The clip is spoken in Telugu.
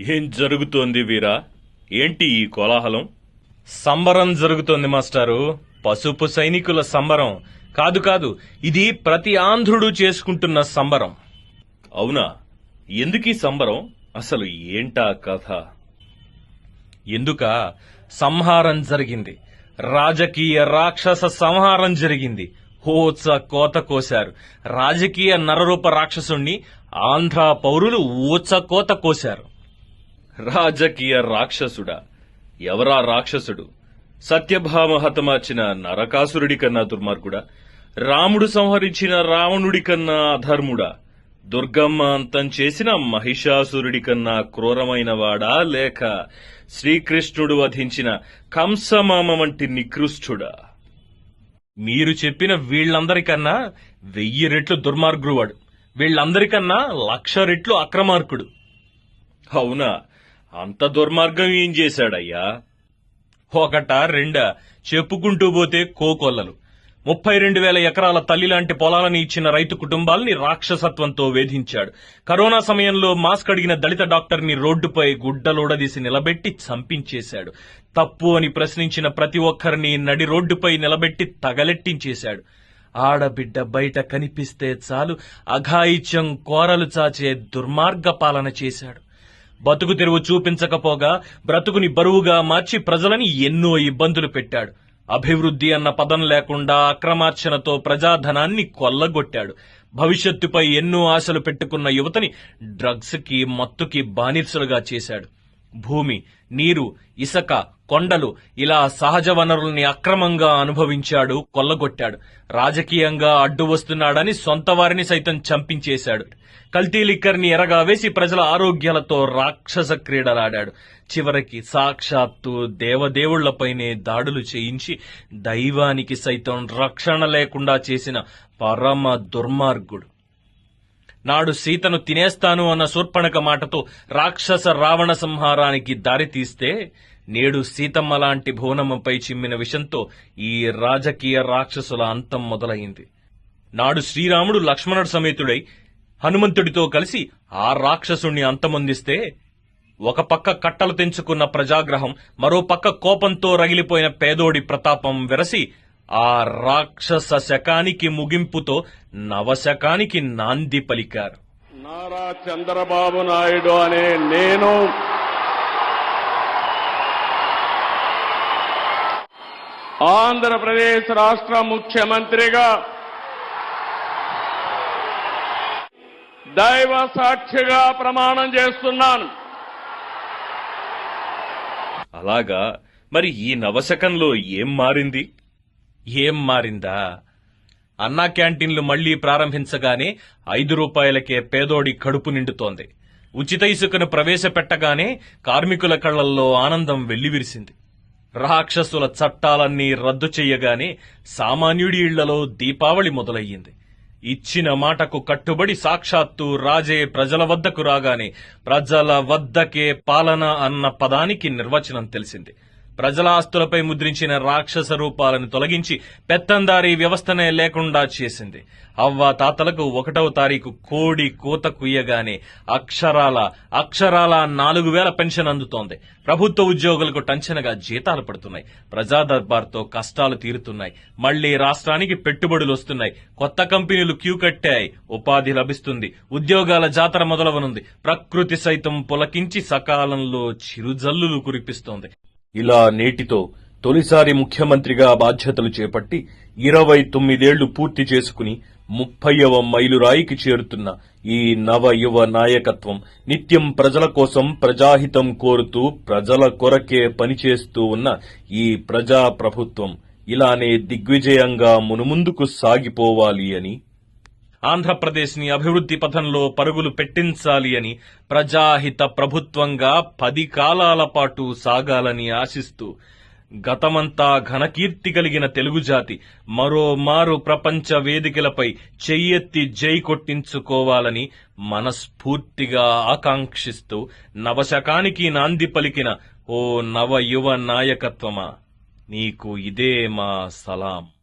ఏం జరుగుతోంది వీరా? ఏంటి ఈ కోలాహలం? సంబరం జరుగుతోంది మాస్టారు. పసుపు సైనికుల సంబరం. కాదు కాదు ఇది ప్రతి ఆంధ్రుడు చేసుకుంటున్న సంబరం. అవునా? ఎందుకీ సంబరం? అసలు ఏంటా కథ? ఎందుక? సంహారం జరిగింది. రాజకీయ రాక్షస సంహారం జరిగింది. హోత్స కోత కోశారు. రాజకీయ నరరూప రాక్షసుణ్ణి ఆంధ్ర పౌరులు ఊచ కోత కోశారు. రాజకీయ రాక్షసుడా. ఎవరా రాక్షసుడు? సత్యభామ హతమార్చిన నరకాసురుడి కన్నా దుర్మార్గుడా. రాముడు సంహరించిన రావణుడి కన్నా అధర్ముడా. దుర్గమ్మ అంతం చేసిన మహిషాసురుడి కన్నా క్రూరమైన వాడా లేక శ్రీకృష్ణుడు వధించిన కంసమామ వంటి నికృష్టుడా? మీరు చెప్పిన వీళ్ళందరికన్నా వెయ్యి రెట్లు దుర్మార్గుడు వాడు. వీళ్ళందరికన్నా లక్ష రెట్లు అక్రమార్కుడు. అవునా? అంత దుర్మార్గం ఏం చేశాడయ్యా? ఒకట రెండా చెప్పుకుంటూ పోతే కోకొల్లలు. ముప్పై రెండు వేల ఎకరాల తల్లి లాంటి పొలాలని ఇచ్చిన రైతు కుటుంబాల్ని రాక్షసత్వంతో వేధించాడు. కరోనా సమయంలో మాస్క్ అడిగిన దళిత డాక్టర్ని రోడ్డుపై గుడ్డలోడదీసి నిలబెట్టి చంపించేశాడు. తప్పు అని ప్రశ్నించిన ప్రతి ఒక్కరిని నడి రోడ్డుపై నిలబెట్టి తగలెట్టించేశాడు. ఆడబిడ్డ బయట కనిపిస్తే చాలు అఘాయిత్యం కోరలు చాచే దుర్మార్గ పాలన చేశాడు. బతుకు తెరువు చూపించకపోగా బ్రతుకుని బరువుగా మార్చి ప్రజలని ఎన్నో ఇబ్బందులు పెట్టాడు. అభివృద్ధి అన్న పదం లేకుండా అక్రమార్చనతో ప్రజాధనాన్ని కొల్లగొట్టాడు. భవిష్యత్తుపై ఎన్నో ఆశలు పెట్టుకున్న యువతని డ్రగ్స్కి మత్తుకి బానిసలుగా చేశాడు. భూమి నీరు ఇసక కొండలు ఇలా సహజ వనరుల్ని అక్రమంగా అనుభవించాడు కొల్లగొట్టాడు. రాజకీయంగా అడ్డు వస్తున్నాడని సొంత వారిని సైతం చంపించేశాడు. కల్తీ లిక్కర్ని ఎరగా వేసి ప్రజల ఆరోగ్యాలతో రాక్షస క్రీడలాడాడు. చివరికి సాక్షాత్తు దేవదేవుళ్ళపైనే దాడులు చేయించి దైవానికి సైతం రక్షణ లేకుండా చేసిన పరమ దుర్మార్గుడు. నాడు సీతను తినేస్తాను అన్న శూర్పణక మాటతో రాక్షస రావణ సంహారానికి దారితీస్తే నేడు సీతమ్మ లాంటి భువనమ్మపై చిమ్మిన విషంతో ఈ రాజకీయ రాక్షసుల అంతం మొదలైంది. నాడు శ్రీరాముడు లక్ష్మణుడు సమేతుడై హనుమంతుడితో కలిసి ఆ రాక్షసుణ్ణి అంతమొందిస్తే ఒక పక్క కట్టలు తెంచుకున్న ప్రజాగ్రహం మరో పక్క కోపంతో రగిలిపోయిన పేదోడి ప్రతాపం వెరసి ఆ రాక్షస శకానికి ముగింపుతో నవశకానికి నాంది పలికారు. నారా చంద్రబాబు నాయుడు అనే నేను ఆంధ్రప్రదేశ్ రాష్ట్ర ముఖ్యమంత్రిగా దైవ సాక్షిగా ప్రమాణం చేస్తున్నాను. అలాగా మరి ఈ నవశకంలో ఏం మారింది? ఏం మారిందా? అన్నా క్యాంటీన్లు మళ్ళీ ప్రారంభించగానే ఐదు రూపాయలకే పేదోడి కడుపు నిండుతోంది. ఉచిత ఇసుకను ప్రవేశపెట్టగానే కార్మికుల కళ్ళల్లో ఆనందం వెల్లివిరిసింది. రాక్షసుల చట్టాలన్నీ రద్దు చెయ్యగానే సామాన్యుడి ఇళ్ళలో దీపావళి మొదలయ్యింది. ఇచ్చిన మాటకు కట్టుబడి సాక్షాత్తు రాజే ప్రజల వద్దకు రాగానే ప్రజల వద్దకే పాలన అన్న పదానికి నిర్వచనం తెలిసింది. ప్రజల ఆస్తులపై ముద్రించిన రాక్షస రూపాలను తొలగించి పెత్తందారీ వ్యవస్థనే లేకుండా చేసింది. అవ్వ తాతలకు ఒకటవ తారీఖు కోడి కోత కుయ్యగానే అక్షరాల అక్షరాల నాలుగు వేల పెన్షన్ అందుతోంది. ప్రభుత్వ ఉద్యోగులకు టంచనగా జీతాలు పడుతున్నాయి. ప్రజా దర్బార్తో కష్టాలు తీరుతున్నాయి. మళ్ళీ రాష్ట్రానికి పెట్టుబడులు వస్తున్నాయి. కొత్త కంపెనీలు క్యూ కట్టాయి. ఉపాధి లభిస్తుంది. ఉద్యోగాల జాతర మొదలవనుంది. ప్రకృతి సైతం పులకించి సకాలంలో చిరుజల్లులు కురిపిస్తోంది. ఇలా నేటితో తొలిసారి ముఖ్యమంత్రిగా బాధ్యతలు చేపట్టి ఇరవై తొమ్మిదేళ్ళు పూర్తి చేసుకుని ముప్పైవ మైలురాయికి చేరుతున్న ఈ నవ యువ నాయకత్వం నిత్యం ప్రజల కోసం ప్రజాహితం కోరుతూ ప్రజల కొరకే పనిచేస్తూ ఉన్న ఈ ప్రజా ప్రభుత్వం ఇలానే దిగ్విజయంగా మునుముందుకు సాగిపోవాలి అని ఆంధ్రప్రదేశ్ని అభివృద్ధి పథంలో పరుగులు పెట్టించాలి అని ప్రజాహిత ప్రభుత్వంగా పది కాలాల పాటు సాగాలని ఆశిస్తూ గతమంతా ఘనకీర్తి కలిగిన తెలుగు జాతి మరో మారు ప్రపంచ వేదికలపై చెయ్యెత్తి జై కొట్టించుకోవాలని మనస్ఫూర్తిగా ఆకాంక్షిస్తూ నవశకానికి నాంది పలికిన ఓ నవ యువ నాయకత్వమా. నీకు ఇదే మా సలాం.